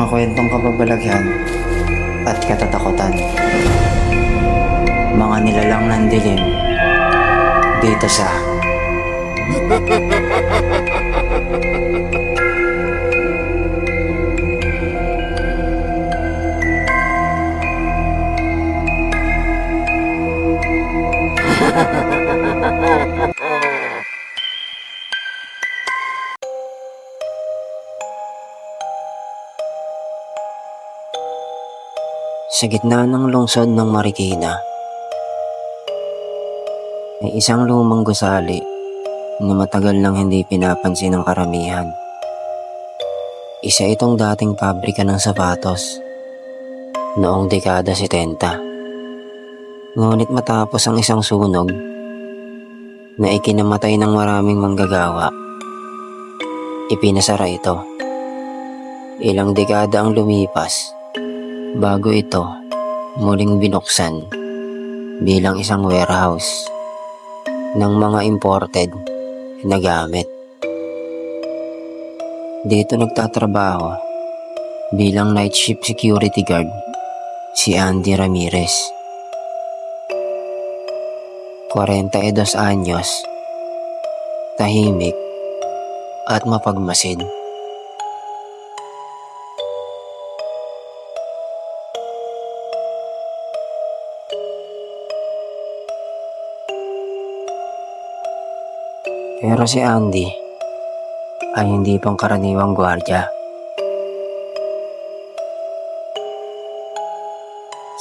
mga kwentong kababalaghan at katatakutan. Mga nilalang ng dilim dito sa Sa gitna ng lungsod ng Marikina, may isang lumang gusali na matagal nang hindi pinapansin ng karamihan. Isa itong dating pabrika ng sapatos noong dekada 70. Ngunit matapos ang isang sunog na ikinamatay ng maraming manggagawa, ipinasara ito. Ilang dekada ang lumipas bago ito muling binuksan bilang isang warehouse ng mga imported na gamit. Dito nagtatrabaho bilang night shift security guard si Andy Ramirez. 42 anyos, tahimik at mapagmasid. Pero si Andy ay hindi pangkaraniwang gwardya.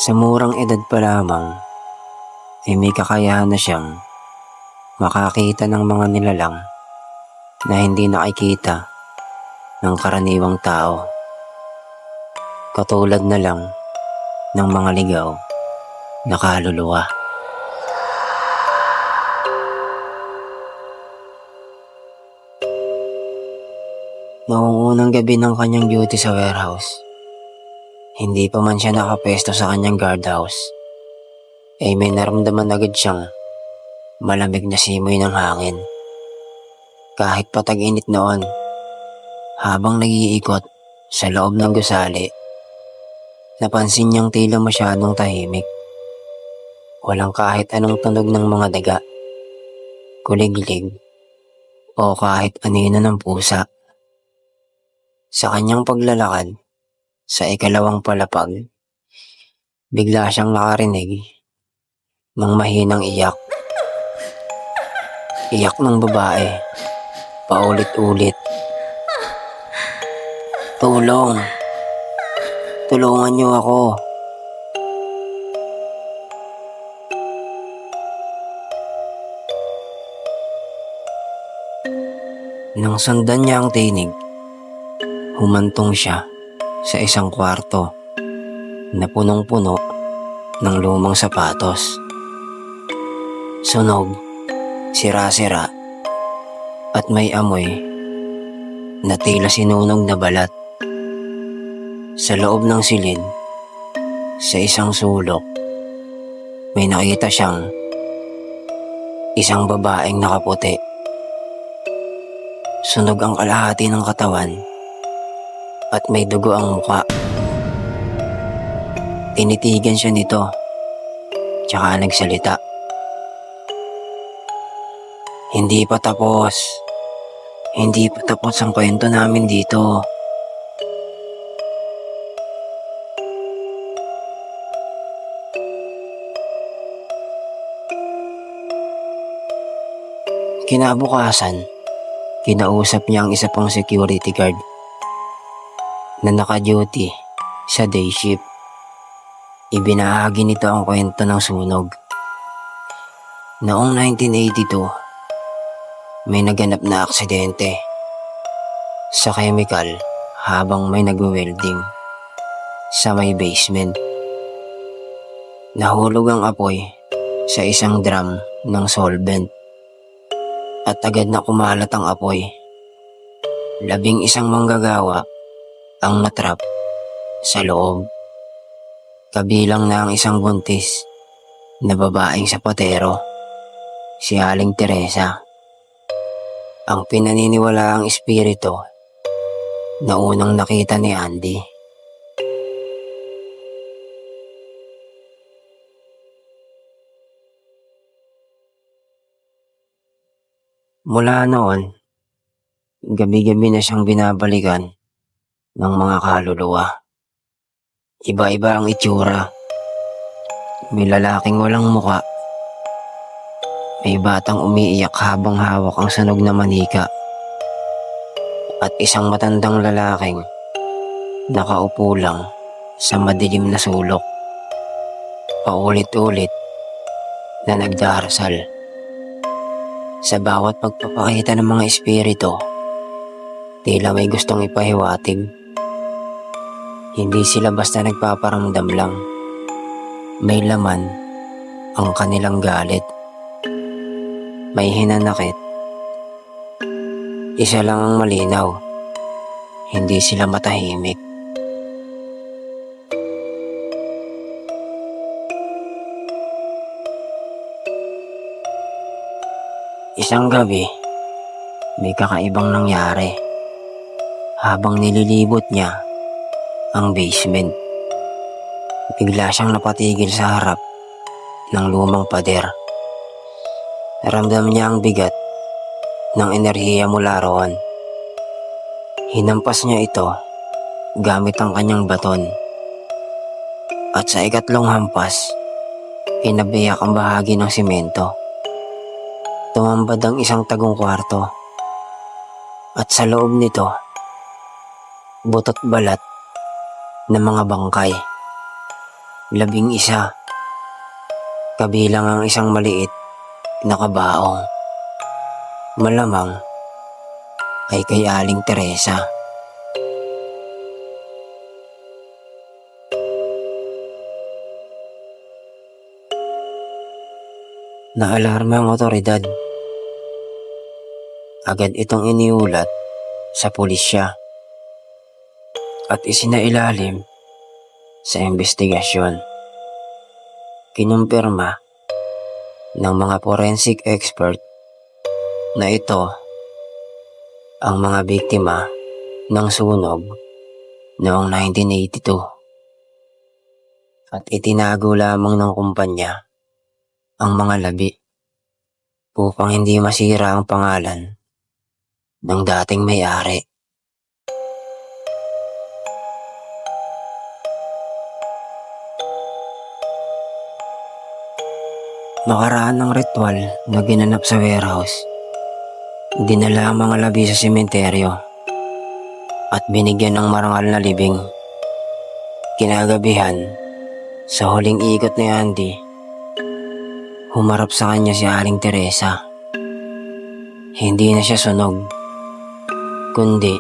Sa murang edad pa lamang, ay may kakayahan na siyang makakita ng mga nilalang na hindi nakikita ng karaniwang tao. Katulad na lang ng mga ligaw na kaluluwa. Noong unang gabi ng kanyang duty sa warehouse, hindi pa man siya nakapesto sa kanyang guardhouse, ay may naramdaman agad siyang malamig na simoy ng hangin. Kahit patag-init noon, habang nag-iikot sa loob ng gusali, napansin niyang tila masyadong tahimik. Walang kahit anong tunog ng mga daga, kuliglig, o kahit anino ng pusa. Sa kanyang paglalakad, sa ikalawang palapag, bigla siyang nakarinig ng mahinang iyak. Iyak ng babae, paulit-ulit. Tulong! Tulungan niyo ako! Nang sundan niya ang tinig, humantong siya sa isang kwarto na punong-puno ng lumang sapatos. Sunog, sira-sira, at may amoy na tila sinunog na balat. Sa loob ng silid, sa isang sulok, may nakita siyang isang babaeng nakaputi. Sunog ang kalahati ng katawan at may dugo ang muka. Tinitigan siya nito, tsaka nagsalita. Hindi pa tapos. Hindi pa tapos ang kwento namin dito. Kinabukasan, kinausap niya ang isa pang security guard na naka-duty sa day shift. Ibinahagi nito ang kwento ng sunog. Noong 1982, may naganap na aksidente sa chemical habang may nagwe-welding sa may basement. Nahulog ang apoy sa isang drum ng solvent at agad na kumalat ang apoy. Labing isang manggagawa ang natrap sa loob. Kabilang na ang isang buntis na babaeng sapatero, si Aling Teresa. Ang pinaniniwala ang espiritu na unang nakita ni Andy. Mula noon, gabi-gabi na siyang binabalikan ng mga kaluluwa. Iba-iba ang itsura. May lalaking walang muka. May batang umiiyak habang hawak ang sunog na manika. At isang matandang lalaking nakaupo lang sa madilim na sulok. Paulit-ulit na nagdarasal. Sa bawat pagpapakita ng mga espiritu, tila may gustong ipahiwatig. Hindi sila basta nagpaparamdam lang. May laman ang kanilang galit. May hinanakit. Isa lang ang malinaw. Hindi sila matahimik. Isang gabi, may kakaibang nangyari. Habang nililibot niya ang basement, bigla siyang napatigil sa harap ng lumang pader. Naramdam niya ang bigat ng enerhiya mula roon. Hinampas niya ito gamit ang kanyang baton. At sa ikatlong hampas, inabiyak ang bahagi ng simento. Tumambad ang isang tagong kwarto. At sa loob nito, butot balat ng mga bangkay. Labing isa. Kabilang ang isang maliit na kabaong. Malamang ay kay Aling Teresa. Naalarma ang otoridad. Agad itong iniulat sa pulisya at isinailalim sa investigasyon. Kinumpirma ng mga forensic expert na ito ang mga biktima ng sunog noong 1982 at itinago lamang ng kumpanya ang mga labi upang hindi masira ang pangalan ng dating may-ari. Makaraan ng ritual na ginanap sa warehouse, dinala ang mga labi sa sementeryo at binigyan ng marangal na libing. Kinagabihan, sa huling ikot ni Andy, humarap sa kanya si Aling Teresa. Hindi na siya sunog, kundi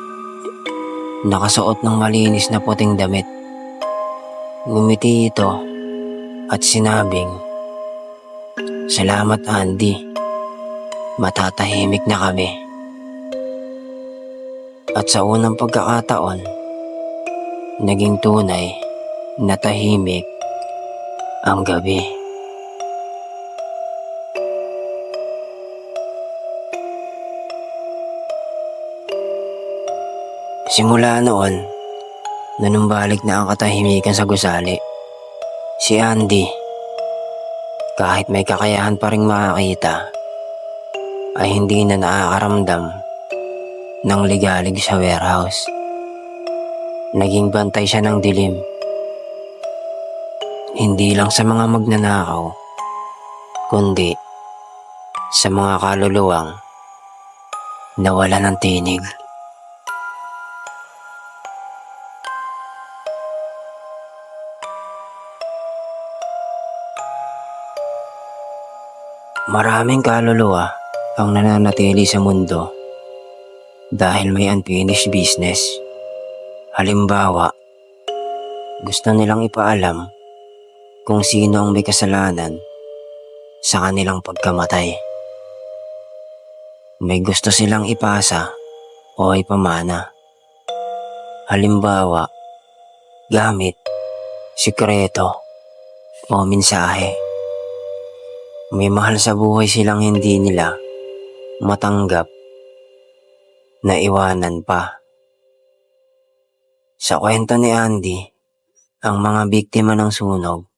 nakasuot ng malinis na puting damit. Ngumiti ito at sinabing, Salamat Andy, matatahimik na kami. At sa unang pagkakataon, naging tunay na tahimik ang gabi. Simula noon, nanumbalik na ang katahimikan sa gusali. Si Andy, kahit may kakayahan pa rin makakita, ay hindi na nakakaramdam ng ligalig sa warehouse. Naging bantay siya ng dilim. Hindi lang sa mga magnanakaw, kundi sa mga kaluluwang nawala ng tinig. Maraming kaluluwa ang nananatili sa mundo dahil may unfinished business. Halimbawa, gusto nilang ipaalam kung sino ang may kasalanan sa kanilang pagkamatay. May gusto silang ipasa o ipamana. Halimbawa, gamit, sikreto o mensahe. May mahal sa buhay silang hindi nila matanggap na iwanan pa. Sa kwento ni Andy, ang mga biktima ng sunog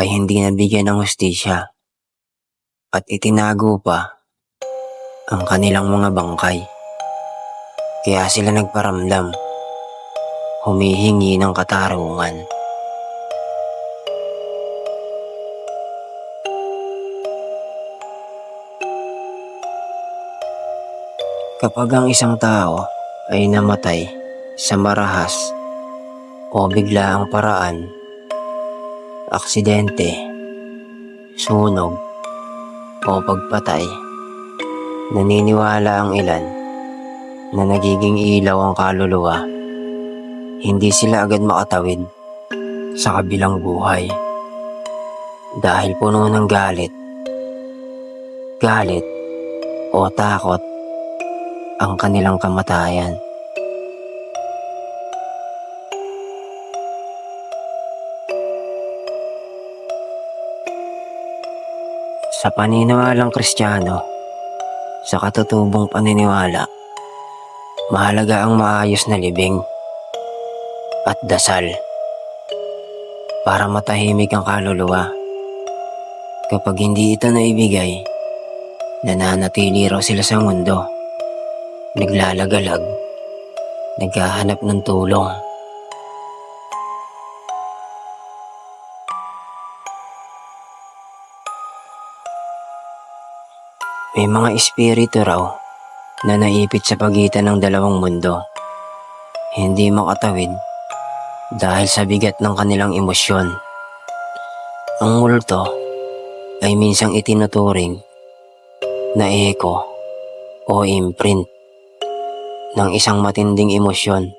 ay hindi nabigyan ng hustisya at itinago pa ang kanilang mga bangkay. Kaya sila nagparamdam, humihingi ng katarungan. Kapag ang isang tao ay namatay sa marahas o bigla ang paraan, aksidente, sunog, o pagpatay, naniniwala ang ilan na nagiging ilaw ang kaluluwa. Hindi sila agad makatawid sa kabilang buhay dahil puno ng galit, galit o takot ang kanilang kamatayan. Sa paniniwalang kristyano, sa katutubong paniniwala, mahalaga ang maayos na libing at dasal para matahimik ang kaluluwa. Kapag hindi ito naibigay, nananatili raw sila sa mundo, naglalagalag, naghahanap ng tulong. May mga espiritu raw na naipit sa pagitan ng dalawang mundo. Hindi makatawid dahil sa bigat ng kanilang emosyon. Ang multo ay minsang itinuturing na eko o imprint ng isang matinding emosyon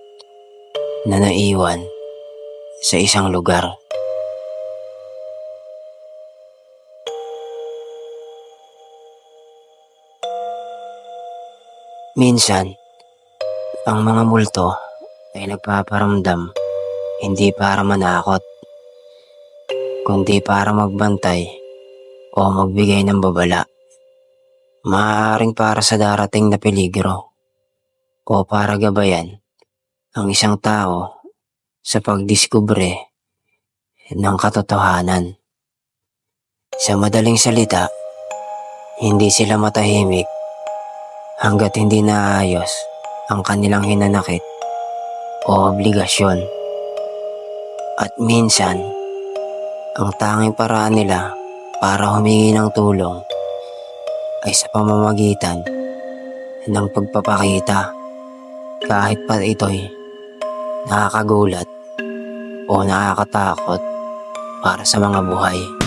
na naiwan sa isang lugar. Minsan, ang mga multo ay nagpaparamdam hindi para manakot, kundi para magbantay o magbigay ng babala. Maaaring para sa darating na peligro o para gabayan ang isang tao sa pagdiskubre ng katotohanan. Sa madaling salita, hindi sila matahimik hanggat hindi naayos ang kanilang hinanakit o obligasyon. At minsan, ang tanging paraan nila para humingi ng tulong ay sa pamamagitan ng pagpapakita kahit pa ito'y nakakagulat o nakakatakot para sa mga buhay.